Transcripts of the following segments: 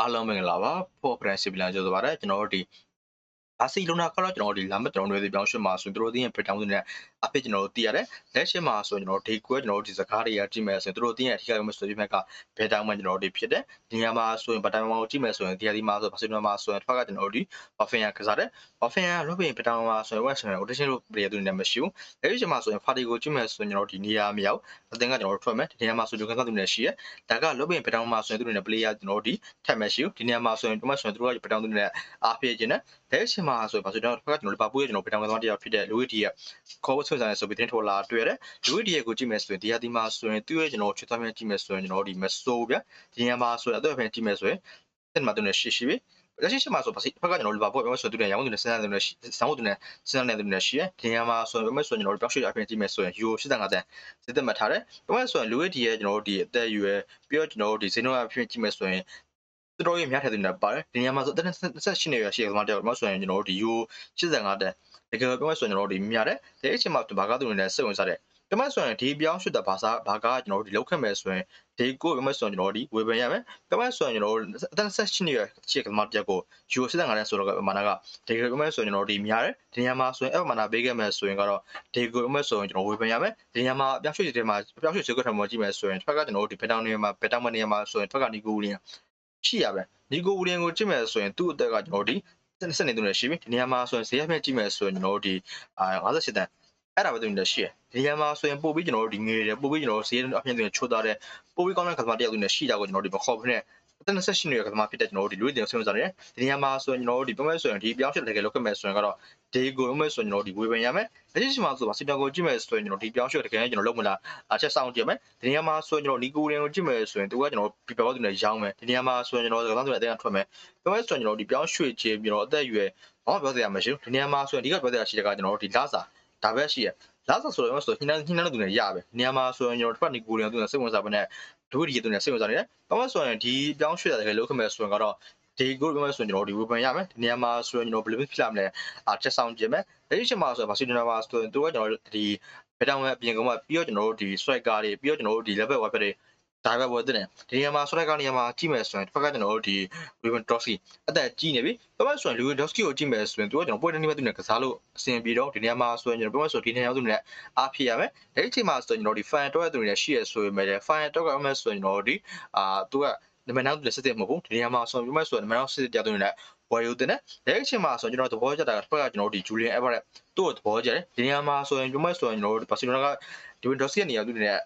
အားလုံးမင်္ဂလာပါဖော်ပရန်စီပလန်ကြိုဆိုပါရစေကျွန်တော်တို့ဒီ ဘာစီလိုနာကတော့ကျွန်တော်တို့ဒီလာမကျွန်တော်တို့ဒီပြောင်းရွှေ့မှာဆိုရင်တို့တင်းရဲ့ breakdown တွေနဲ့အဖြစ်ကျွန်တော်တို့သိရတယ်လက်ရှိမှာဆိုရင်ကျွန်တော်ဒီကွဲကျွန်တော်တို့ဒီစကားတွေကကြည့်မယ်ဆိုရင်တို့တင်းရဲ့အထီးကမဆိုပြမဲ့ကဘယ်တောင်မှကျွန်တော်တို့ဖြစ်တယ်ဒီနေရာမှာဆိုရင်ဗတိုင်မှာကိုကြည့်မယ်ဆိုရင်ဒီဟာဒီမှာဆိုဘာစီလိုနာမှာဆိုရင်တစ်ခါကကျွန်တော်တို့ဒီ offin ကစားတယ် offin ကလောဘင်ဗတိုင်မှာဆိုရင် west ဆိုရင် audition လို့ပြည်သူတွေနဲ့မရှိဘူးလက်ရှိမှာဆိုရင် party ကိုကြည့်မယ်ဆိုရင်ကျွန်တော်ဒီနေရာမရောက်အသင်းကကျွန်တော်တို့ထွက်မယ်ဒီနေရာမှာဆိုရင်ကစားသူတွေရှိရဒါကလောဘင်ဗတိုင်မှာဆိုရင်သူတွေနဲ့ player ကျွန်တော်တို့ဒီထက်မရှိဘူးဒီနေရာမှာဆိုရင်ဒီမှာဆိုရင်တို့ကဗတိုင်သူတွေနဲ့အားပြည့်ခြင်းနဲ့လက်ရှိမှာဆိုရင်ဘာဆိုတော့ကျွန်တော်လီဗာပူးရဲ့ကျွန်တော်ဗီတောင်ကန်သမားတရားဖြစ်တဲ့လူဝီဒီရဲ့ခေါ်ဝတ်ဆွင့်ဆိုင်ဆိုပြီးတင်ထိုးလာတွေ့ရတယ်လူဝီဒီရဲ့ကိုကြည့်မယ်ဆိုရင်ဒီဟာဒီမှာဆိုရင်သူ့ရဲ့ကျွန်တော်ချွတ်သားမြကြည့်မယ်ဆိုရင်ကျွန်တော်ဒီမဆိုးဗျဒီညမှာဆိုရင်အတော့ဖန်ကြည့်မယ်ဆိုရင်တက်မှာတူနေရှိရှိပြီလက်ရှိရှိမှာဆိုပါစီဘက်ကကျွန်တော်လီဗာပူးပြောဆိုတူနေရောင်းတူနေစဉ်းစားတူနေဆောင်းတူနေစဉ်းစားနေတူနေရှိရဒီညမှာဆိုရင်ပြောမယ်ဆိုရင်ကျွန်တော်ပြောက်ရှိအဖန်ကြည့်မယ်ဆိုရင်ယူ85တန်စစ်တက်မှတ်ထားတယ်ပြောမယ်ဆိုရင်လူဝီဒီရဲ့ကျွန်တော်ဒီအသက်အရွယ်ပြီးတော့ကျွန်တော်ဒီဇင်းတော့အဖန်ကြည့်မယ်ဆိုရင် သူတို့ရဲ့များထည့်သူနေပါတယ်ဒီညမှာဆိုတက်28နေရရှိရမှာတော့မဆိုရင်ကျွန်တော်တို့ဒီယူ85တန်တကယ်ပြောရဆိုရင်ကျွန်တော်တို့ဒီမြရတယ်ဒီအချိန်မှာဘာကသူတွေနဲ့စိတ်ဝင်စားတဲ့တမန်ဆိုရင်ဒီပြောင်းရွှေ့တဲ့ဘာသာဘာကကျွန်တော်တို့ဒီလောက်ခက်မယ်ဆိုရင်ဒီကိုပြောမယ်ဆိုရင်ကျွန်တော်တို့ဒီဝေဖန်ရမယ်တမန်ဆိုရင်ကျွန်တော်တို့အတန်းဆက်ရှိနေတဲ့ချက်ကမှပြက်ကိုယူစစ်တဲ့ငါနဲ့ဆိုတော့မာနာကဒီကိုပြောမယ်ဆိုရင်ကျွန်တော်တို့ဒီမြရတယ်ဒီညမှာဆိုရင်အဲ့မာနာပေးခဲ့မယ်ဆိုရင်ကတော့ဒီကိုပြောမယ်ဆိုရင်ကျွန်တော်ဝေဖန်ရမယ်ဒီညမှာပြောင်းရွှေ့တဲ့မှာပြောင်းရွှေ့စေကွက်ထမကြည့်မယ်ဆိုရင်ထွက်ကကျွန်တော်တို့ဒီဘက်တောင်းနေမှာဘက်တောင်းမနေမှာဆိုရင်ထွက်ကနီကိုဦးလင်း ရှိရပဲနီကိုဝူလင်ကိုကြည့်မယ်ဆိုရင်သူ့အသက်ကကျွန်တော်ဒီစနေသူနဲ့ရှိပြီဒီနေရာမှာဆိုရင်ဈေးအမြင့်ကြည့်မယ်ဆိုရင်ကျွန်တော်ဒီ58တန်အဲ့ဒါပဲသူနဲ့ရှိရဒီနေရာမှာဆိုရင်ပို့ပြီးကျွန်တော်တို့ဒီငွေတွေပို့ပြီးကျွန်တော်တို့ဈေးအမြင့်တွေချိုးသားတဲ့ပို့ပြီးကောင်းတဲ့ကစားတယောက်တွေနဲ့ရှိတာကိုကျွန်တော်ဒီမခေါ်ဖနဲ့ 28ရက်ကတော့မှဖြစ်တဲ့ကျွန်တော်တို့ဒီလူတင်ဆွေးနွေးကြတယ်ဒီနေရာမှာဆိုရင်ကျွန်တော်တို့ဒီပမဲဆိုရင်ဒီပြောင်းရှင်းတကယ်လောက်ခဲ့မယ်ဆိုရင်ကတော့ဒေကိုလုံးမဲ့ဆိုရင်ကျွန်တော်တို့ဒီဝေဖန်ရမယ်အချင်းချင်းမှာဆိုပါစီတန်ကိုကြည့်မယ်ဆိုရင်ကျွန်တော်ဒီပြောင်းရှင်းတကယ်ကျွန်တော်လုံးမလားအချက်ဆောင်ကြည့်မယ်ဒီနေရာမှာဆိုရင်ကျွန်တော်နီကိုရင်ကိုကြည့်မယ်ဆိုရင်သူကကျွန်တော်ပြပောက်သူနဲ့ရောင်းမယ်ဒီနေရာမှာဆိုရင်ကျွန်တော်စကားဆိုတဲ့အတိုင်းထွက်မယ်ပမဲဆိုရင်ကျွန်တော်ဒီပြောင်းရွှေ့ခြင်းကျွန်တော်အသက်အရွယ်ဘာမှပြောစရာမရှိဘူးဒီနေရာမှာဆိုရင်အဓိကပြောစရာရှိတဲ့ကကျွန်တော်တို့ဒီလစာဒါပဲရှိရလာဆိုဆိုတော့ဆိုတော့ညှိနှိုင်းညှိနှိုင်းတဲ့သူနဲ့ရပဲနေရာမှာဆိုရင်ကျွန်တော်တစ်ဖက်နီကိုရင်သူနဲ့စိတ်ဝင်စားပါနဲ့ တိယသူနဲ့စိတ်ဝင်စားနေတယ်ဘာမှဆိုရင်ဒီပြောင်းရွှေ့တာတကယ်လောက်ခမဲ့ဆိုရင်ကတော့ဒီကိုပြောမယ်ဆိုရင်ကျွန်တော်ဒီဝေဖန်ရမယ်ဒီနေရာမှာဆိုရင်ကျွန်တော်ဘယ်လိုဖြစ်လာမလဲအာချက်ဆောင်ကြည့်မယ်လက်ရှိမှာဆိုရင်ဘာစီဒနာမှာဆိုရင်သူကကျွန်တော်ဒီဘယ်တောင်ပဲအပြင်ကမှပြီးတော့ကျွန်တော်တို့ဒီ striker တွေပြီးတော့ကျွန်တော်တို့ဒီ level web တွေ ဒါပဲပေါ်တဲ့တယ်ဒီနေရာမှာ striker နေရာမှာကြည့်မယ်ဆိုရင်တစ်ဖက်ကကျွန်တော်တို့ဒီ Lewandowski အသက်ကြီးနေပြီပြောမယ်ဆိုရင် Lewandowski ကိုကြည့်မယ်ဆိုရင်သူကကျွန်တော်ပွဲတစ်နည်းပဲသူနဲ့ကစားလို့အဆင်ပြေတော့ဒီနေရာမှာဆိုရင်ကျွန်တော်ပြောမယ်ဆိုဒီနေရာသူနဲ့အားဖြစ်ရမယ်လက်ရှိမှာဆိုရင်ကျွန်တော်ဒီ fan တော့သူတွေရှိရဆိုရင်လည်း fan တော့ကမှဆိုရင်ကျွန်တော်ဒီအာသူကနမနောက်တူစစ်တဲ့မဟုတ်ဘူးဒီနေရာမှာဆိုရင်ပြောမယ်ဆိုရင်နမနောက်စစ်တဲ့ကြတဲ့နဲ့ဝယ်ယူတဲ့နဲ့လက်ရှိမှာဆိုရင်ကျွန်တော်သဘောကျတာတစ်ဖက်ကကျွန်တော်တို့ဒီ Julian Everett သူ့ကိုသဘောကျတယ်ဒီနေရာမှာဆိုရင်ပြောမယ်ဆိုရင်ကျွန်တော်တို့ Barcelona က Lewandowski ရဲ့နေရာသူတွေနဲ့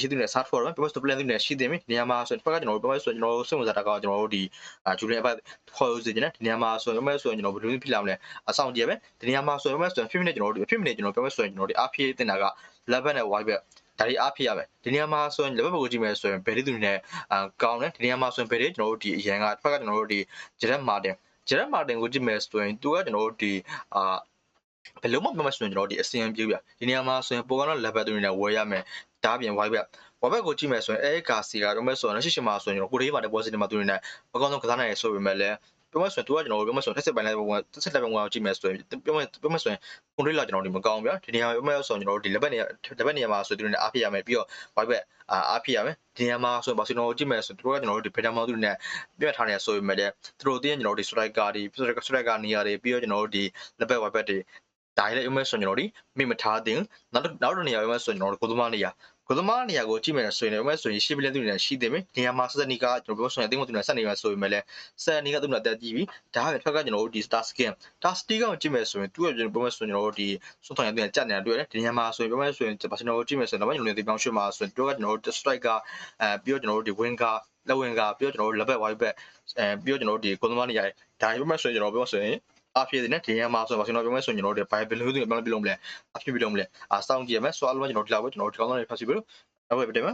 ရှိတဲ့ search for ပဲ post plan တွေနဲ့ရှိတယ်မြေနေရာမှာဆိုရင်တစ်ခါကျွန်တော်တို့ပြောမယ်ဆိုရင်ကျွန်တော်တို့စိတ်ဝင်စားတာကကျွန်တော်တို့ဒီဂျူလီအပတ်ခေါ်ယူစေချင်တယ်ဒီနေရာမှာဆိုရင်ပြောမယ်ဆိုရင်ကျွန်တော်ဘယ်လိုဖြစ်လာမလဲအဆောင်ကြည့်ပဲဒီနေရာမှာဆိုရင်ပြောမယ်ဆိုရင်5 minute ကျွန်တော်တို့5 minute ကျွန်တော်ပြောမယ်ဆိုရင်ကျွန်တော်ဒီ RPA တင်တာက11နဲ့ wide back ဒါတွေအားဖြစ်ရမယ်ဒီနေရာမှာဆိုရင် level ကိုကြည့်မယ်ဆိုရင်ဘယ်လိုသူနဲ့အကောင်းလဲဒီနေရာမှာဆိုရင်ဘယ်လိုကျွန်တော်တို့ဒီအရန်ကတစ်ခါကကျွန်တော်တို့ဒီ Jared Martin Jared Martin ကိုကြည့်မယ်ဆိုရင်သူကကျွန်တော်တို့ဒီအာဘယ်လုံးမပြောမှဆိုရင်ကျွန်တော်ဒီအစီအံပြေးပြဒီနေရာမှာဆိုရင်ပိုကတော့ level တွေနဲ့ဝယ်ရမယ် ဒါပြင် wide back ဝဘက်ကိုကြည့်မယ်ဆိုရင်အဲကာစီကတော့မဲ့ဆိုရင်ရှိရှိမှာဆိုရင်ကျွန်တော်ကိုရေးပါ deposit မှာသူနေနဲ့အကောင်းဆုံးကစားနိုင်ရဆိုပေမဲ့လည်းပြောမဆိုရင်သူကကျွန်တော်ပြောမဆိုရင်တက်စစ်ပိုင်းလိုက်ပုံတက်စစ်လိုက်ပုံကိုကြည့်မယ်ဆိုရင်ပြောမပြောမဆိုရင်ကွန်ထရီလာကျွန်တော်ဒီမကောင်းဗျာဒီနေရာပြောမဆိုရင်ကျွန်တော်ဒီလက်ဘက်နေလက်ဘက်နေရာမှာဆိုသူနေအားဖြစ်ရမယ်ပြီးတော့ wide back အားဖြစ်ရမယ်ဒီနေရာမှာဆိုရင်ဘာစီနိုကိုကြည့်မယ်ဆိုသူကကျွန်တော်တို့ဒီ better mount သူနေပြတ်ထားနေဆိုပေမဲ့လည်းသူတို့တင်းကျွန်တော်တို့ဒီ striker တွေ striker နေရာတွေပြီးတော့ကျွန်တော်တို့ဒီလက်ဘက် wide back တွေဒါလည်းအမေဆိုရင်ကျွန်တော်ဒီမိမထားတင်နောက်နောက်တစ်နေရာအမေဆိုရင်ကျွန်တော်တို့ကိုသမားနေရာ ကိုသမားနေရာကိုကြည့်မယ်ဆိုရင်လည်းဆိုရင်ရှေ့ပလက်သူတွေရှိတယ်မင်းနေရာမှာဆက်နီကကျွန်တော်ပြောဆိုရင်အသိမသူတွေဆက်နေမှာဆိုရင်လည်းဆက်နီကသူ့နဲ့တက်ကြည့်ပြီးဒါပဲထွက်ကကျွန်တော်တို့ဒီ star skin star skin ကိုကြည့်မယ်ဆိုရင်သူ့ရဲ့ကျွန်တော်ပြောမယ်ဆိုရင်ကျွန်တော်တို့ဒီစွန့်ဆောင်ရတဲ့ကြက်နေတာတွေ့တယ်ဒီနေရာမှာဆိုရင်ပြောမယ်ဆိုရင်ဘာကျွန်တော်တို့ကြည့်မယ်ဆိုရင်တော့ကျွန်တော်တို့ဒီပေါင်းရွှေ့မှာဆိုရင်တို့ကကျွန်တော်တို့ striker အဲပြီးတော့ကျွန်တော်တို့ဒီ winger လက်ဝင်ကပြီးတော့ကျွန်တော်တို့လက်ဘက် wide back အဲပြီးတော့ကျွန်တော်တို့ဒီကိုသမားနေရာဒါပြောမယ်ဆိုရင်ကျွန်တော်ပြောဆိုရင် အဖြစ်တဲ့ဒီညမှာဆိုတော့ကျွန်တော်ပြောမယ်ဆိုရင်ကျွန်တော်တို့ဘိုင်ဘယ်လိုမျိုးပြောပြလုံးမလဲအဖြစ်ပြလုံးမလဲအစောင့်ကြည့်ရမယ်ဆိုတော့အလုံးကျွန်တော်ဒီလောက်ပဲကျွန်တော်ဒီကောင်းတဲ့ဖတ်စီပြီးတော့ဟုတ်ပြီပြတယ်မ